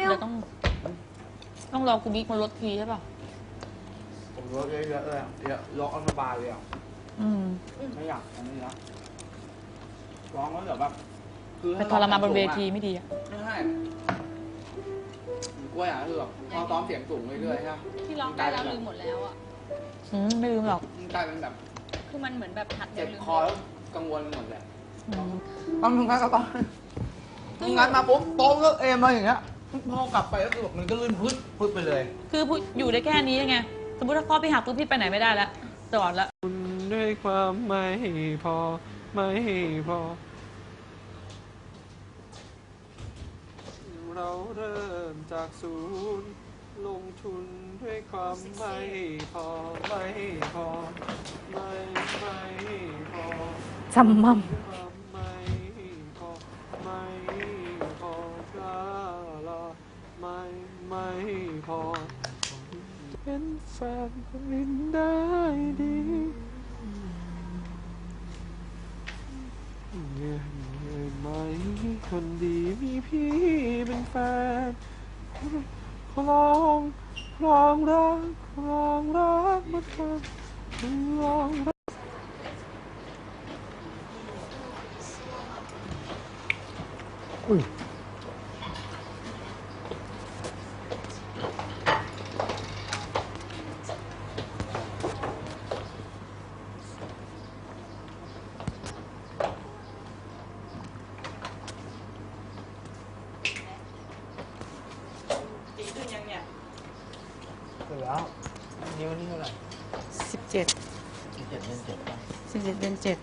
ไม่เอาเดี๋ยวต้อง ต้องรอคุณบิ๊กมาลดทีใช่ป่ะ ผมลดเยอะๆเลยอะเยอะล็อกอันสบายเลยอะอืม ไม่อยากอันนี้ละร้องแล้วเดี๋ยวแบบคือไปให้ทรมานบนเวทีอะไม่ดีอะไม่ใช่กล้วยอะคือแบบพอซ้อมเสียงสูงเรื่อยๆใช่ไหมที่ร้องได้แล้วลืมหมดแล้วอะ อืมไม่ลืมหรอกมันกลายเป็นแบบคือมันเหมือนแบบหัดเจ็บลืมคอแล้วกังวลหมดเลยอืมตอนทำงานก็ตอนทำงานมาปุ๊บโต๊ะก็เอมมาอย่างเงี้ย พอกลับไปก็คือแบบมันก็ลื่นพึดพึดไปเลย คือพูดอยู่ได้แค่นี้ไง สมมติถ้าข้อพี่หักปุ๊บพี่ไปไหนไม่ได้แล้วจอดแล้วด้วยความไม่พอ ไม่พอ เราเริ่มจากศูนย์ลงทุนด้วยความไม่พอ ไม่พอ ไม่ไม่พอจำมั่มด้วยความไม่ แฟนคนอื่นได้ดีเงินไหมคนดีมีพี่เป็นแฟนคลองคลองรักคลองรักมาทำครองรัก เหลือนิ้วนี่เท่าไหร่สิบเจ็ดเจ็ดเดือนเจ็ดป่ะสิบเจ็ดเดือนเจ็ด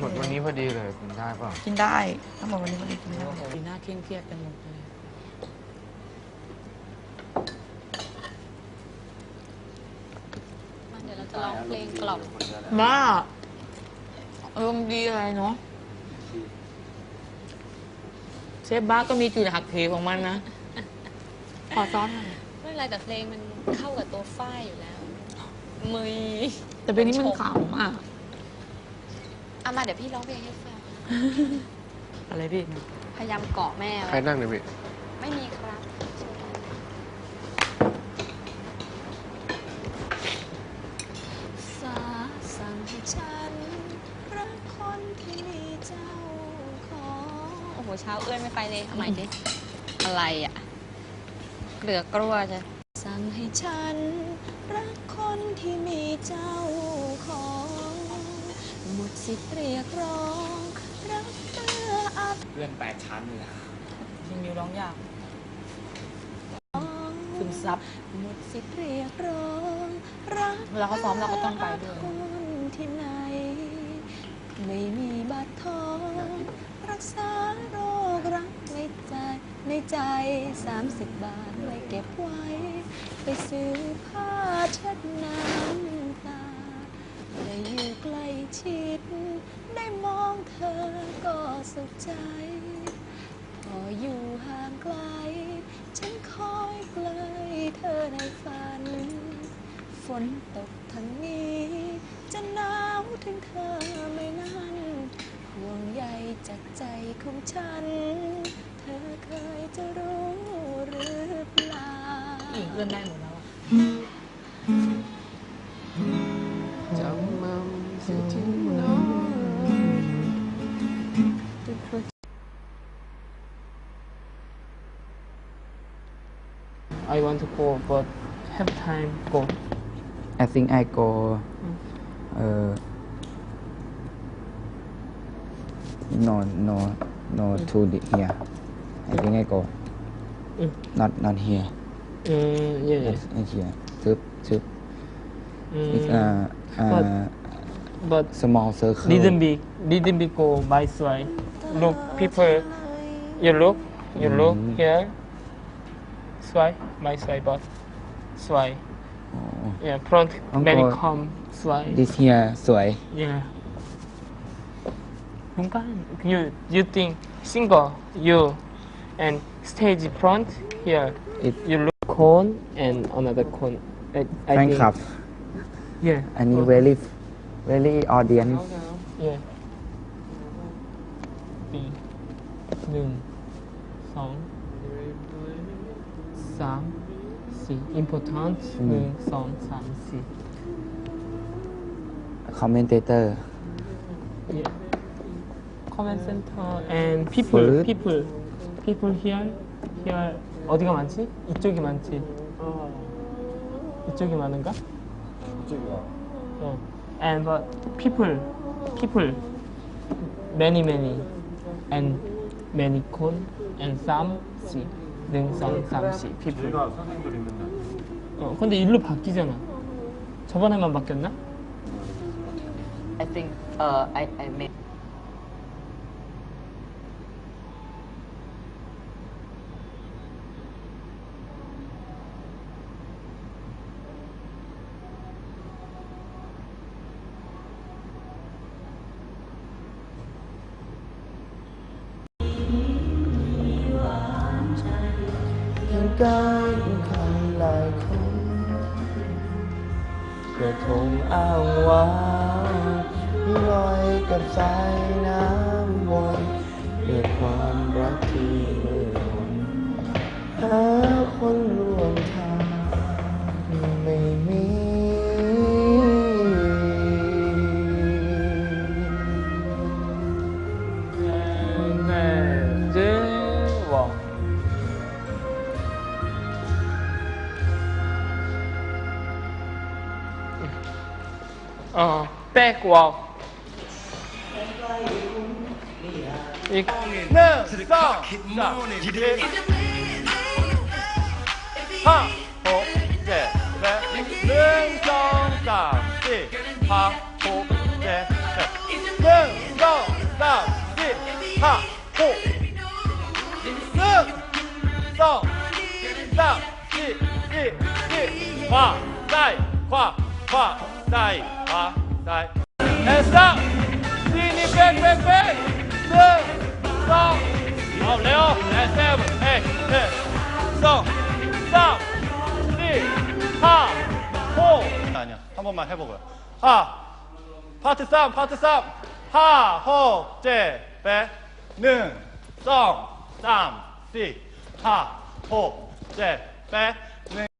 หมดวันนี้พอดีเลยกินได้เปล่ากินได้ทั้งหมดวันนี้มันได้กินได้ปีหน้าเคร่งเครียดกันหมดเลยมาเดี๋ยวเราจะร้องเพลงกล่อมมาอารมณ์ดีอะไรเนาะเชฟบ้าก็มีจุดหักเหของมันนะ ขอซ้อนหน่อยไม่ เป็นไรแต่เพลงมันเข้ากับตัวฝ้ายอยู่แล้วมือแต่เพลงนี้มันขำอะเอามาเดี๋ยวพี่ร้องเพลงให้ฟังอะไรพี่ พยายามเกาะแม่ใครไว้นั่งเนี่ยพี่ไม่มีครับสาสั่งให้ฉันรักคนที่มีเจ้าของโอ้โหเช้าเอื้อนไม่ไปเลยทำไมดิอะไรอะ เกลือกลัวจะสั่งให้ฉัน รักคนที่มีเจ้าของ หมดสิทธิ์เรียกร้อง รักเมื่ออับเพื่อนแปดชั้นเลยอะจริงมิวร้องยากซึมซับ หมดสิทธิ์เรียกร้อง รักเวลาเขาซ้อมเราก็ต้องไปด้วยคนที่ไหน ไม่มีบัตรทอง รักษาโรครักในใจ ในใจ 30 บาทไว้เก็บไว้ ไปซื้อผ้าเช็ดน้ำตาได้อยู่ใกล้ชิด ได้มองเธอก็สุขใจ พออยู่ห่างไกล ฉันคอยเกลยเธอในฝัน ฝนตกทางนี้ จะหนาวถึงเธอไม่นั้น ห่วงใยจากใจของฉัน เธอเคยจะรู้หรือเปล่าอีกเอื้อนได้หมดแล้วอะจำมันเสียทีน้อง I want to go, but have time go. I think I go. Uh, no no no mm. to the here I think I go mm. not not here mm, yeah, yeah. Here tip tip mm. it's uh, uh, but, but small circle didn't be didn't be go by side look people you look you mm. look here swipe my swipe but swipe oh. yeah front Uncle, manicom swipe this here swipe yeah ลุงป้าน you you think single you and stage front here It you look cone and another cone I, I แฟน think คลับ yeah อันนี้ very very audience yeah สี่หนึ่งสอง สามสี่ important หนึ่งสองสามสี่ commentator Yeah. Comment center and people Food. people people here here 어디가 많지? 이쪽이 많지. 이쪽이 많은가? 어. And but people people many many and many con and some see 능성 삼시 people. 저희가 선생님들 있는 날. 어 근데 일로 바뀌잖아. 저번에만 바뀌었나? I think uh I I made การคนหลายคนกระทงอ้างว้างลอยกับสายน้ำวนด้วยความ Ờ, back wall. It, no, stop, stop. You did. Ha, ho, de, de. Nương song sàm, si. Ha, ho, de, de. Nương song sàm, si. Ha, ho. Nương dai, va, dai. Esta, Dini, pen, pen, pen. De, so, no, Leo, Esteban, eh, eh. So, sa, si, ha, ho. 아니야, 한 번만 해보고요. 하, 파트 3, 파트 3. 하, 호, 제, 배, 는, 성, 삼, 시, 하, 호, 제, 배, 는.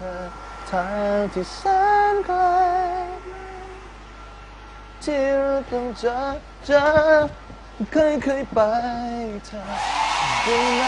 เธอทางที่แสนไกลที่เราต้องเจอเจอเคยเคยไปเธอได้ไหม